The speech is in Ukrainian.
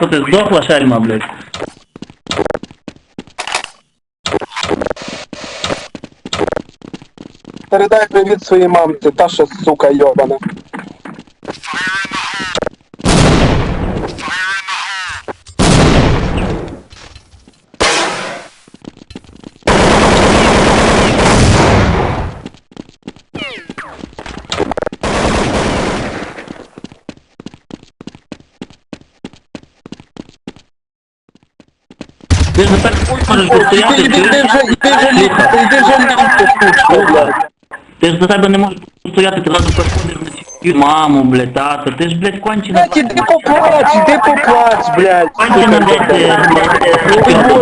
Что ты сдохла, шальма, блядь? Передай привіт своїй мамці, та що сука йобана. Іди ж ліг, Слухай, можеш вже ліг, сучка, блядь. Ти ж за тебе не можеш тут стояти, ти зразу переходиш на маму, блядь, тато, ти ж, блядь, кончена. Блядь, іди поплач, іди поплач, блядь. Кончена, блядь, блядь.